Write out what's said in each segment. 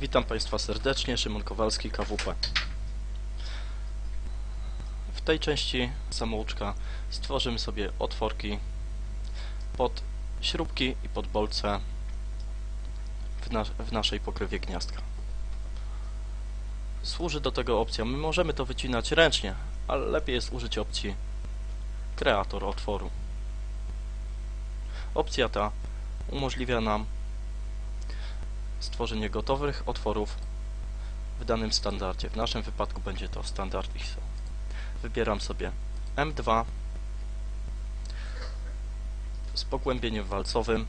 Witam Państwa serdecznie, Szymon Kowalski, KWP. W tej części samouczka stworzymy sobie otworki pod śrubki i pod bolce w, nas w naszej pokrywie gniazdka. Służy do tego opcja. My możemy to wycinać ręcznie, ale lepiej jest użyć opcji kreator otworu. Opcja ta umożliwia nam stworzenie gotowych otworów w danym standardzie. W naszym wypadku będzie to standard ISO. Wybieram sobie M2 z pogłębieniem walcowym.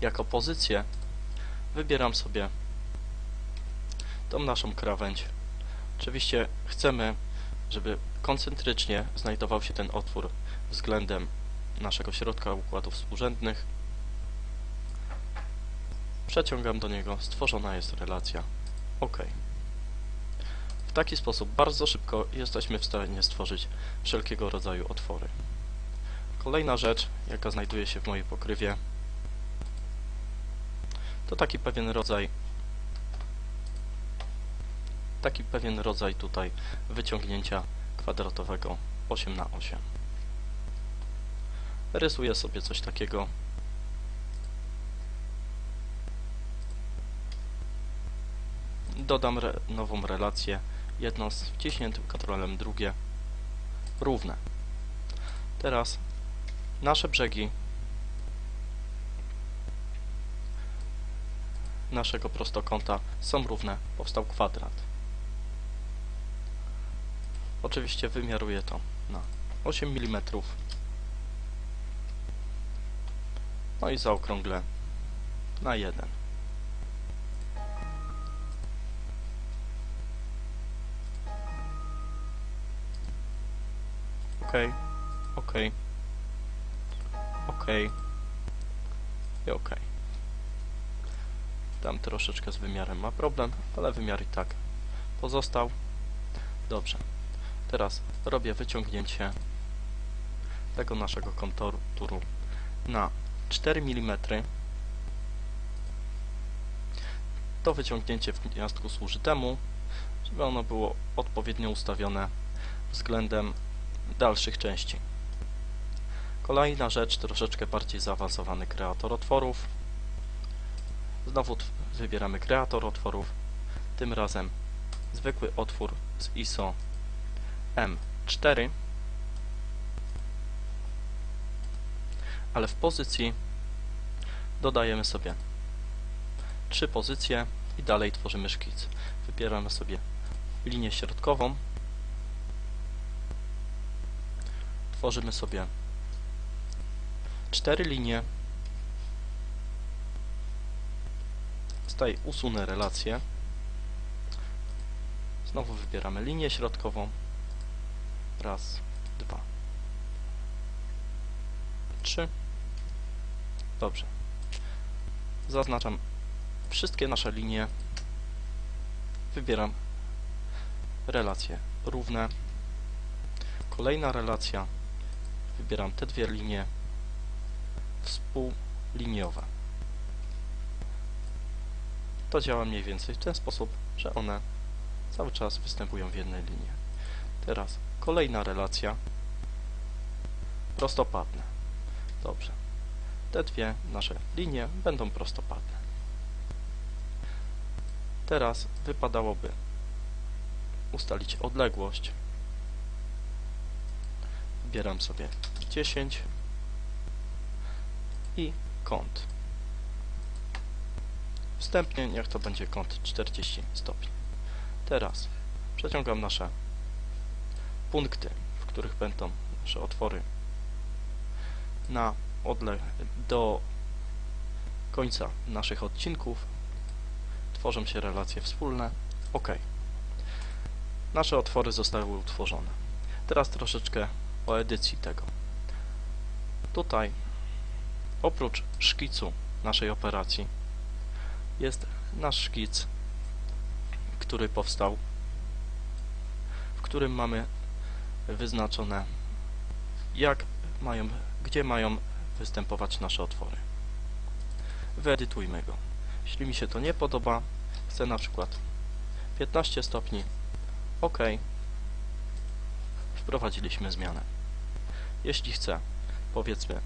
Jako pozycję wybieram sobie tą naszą krawędź. Oczywiście chcemy, żeby koncentrycznie znajdował się ten otwór względem naszego środka układów współrzędnych. Przeciągam do niego, stworzona jest relacja OK. W taki sposób bardzo szybko jesteśmy w stanie stworzyć wszelkiego rodzaju otwory. Kolejna rzecz, jaka znajduje się w mojej pokrywie, to taki pewien rodzaj taki pewien rodzaj tutaj wyciągnięcia kwadratowego 8 na 8 Rysuję sobie coś takiego. Dodam re nową relację, jedno z wciśniętym kontrolem, drugie równe. Teraz nasze brzegi naszego prostokąta są równe, powstał kwadrat. Oczywiście wymiaruję to na 8 mm. No i zaokrąglę na 1. OK, OK, OK i OK. Tam troszeczkę z wymiarem ma problem, ale wymiar i tak pozostał. Dobrze. Teraz robię wyciągnięcie tego naszego konturu na 4 mm. To wyciągnięcie w gniazdku służy temu, żeby ono było odpowiednio ustawione względem dalszych części. Kolejna rzecz, troszeczkę bardziej zaawansowany kreator otworów. Znowu wybieramy kreator otworów, tym razem zwykły otwór z ISO M4 ale w pozycji dodajemy sobie trzy pozycje i dalej tworzymy szkic. Wybieramy sobie linię środkową, tworzymy sobie cztery linie, tutaj usunę relację, znowu wybieramy linię środkową, raz, dwa, trzy, Dobrze. Zaznaczam wszystkie nasze linie. Wybieram relacje równe. Kolejna relacja. Wybieram te dwie linie współliniowe. To działa mniej więcej w ten sposób, że one cały czas występują w jednej linii. Teraz kolejna relacja prostopadne. Dobrze te dwie nasze linie będą prostopadne. Teraz wypadałoby ustalić odległość. Wybieram sobie 10 i kąt. Wstępnie niech to będzie kąt 40 stopni. Teraz przeciągam nasze punkty, w których będą nasze otwory na odle do końca naszych odcinków tworzą się relacje wspólne. OK. Nasze otwory zostały utworzone. Teraz troszeczkę o edycji tego. Tutaj oprócz szkicu naszej operacji jest nasz szkic, który powstał, w którym mamy wyznaczone jak mają, gdzie mają występować nasze otwory. Wyedytujmy go. Jeśli mi się to nie podoba, chcę na przykład 15 stopni, OK. Wprowadziliśmy zmianę. Jeśli chcę, powiedzmy,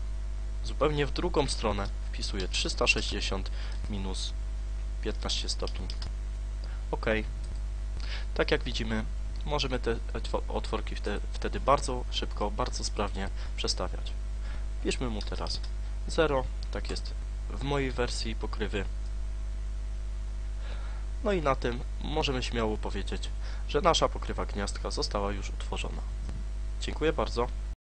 zupełnie w drugą stronę, wpisuję 360 minus 15 stopni. OK. Tak jak widzimy, możemy te otwo- otworki wte- wtedy bardzo szybko, bardzo sprawnie przestawiać. Piszmy mu teraz 0, tak jest w mojej wersji pokrywy. No i na tym możemy śmiało powiedzieć, że nasza pokrywa gniazdka została już utworzona. Dziękuję bardzo.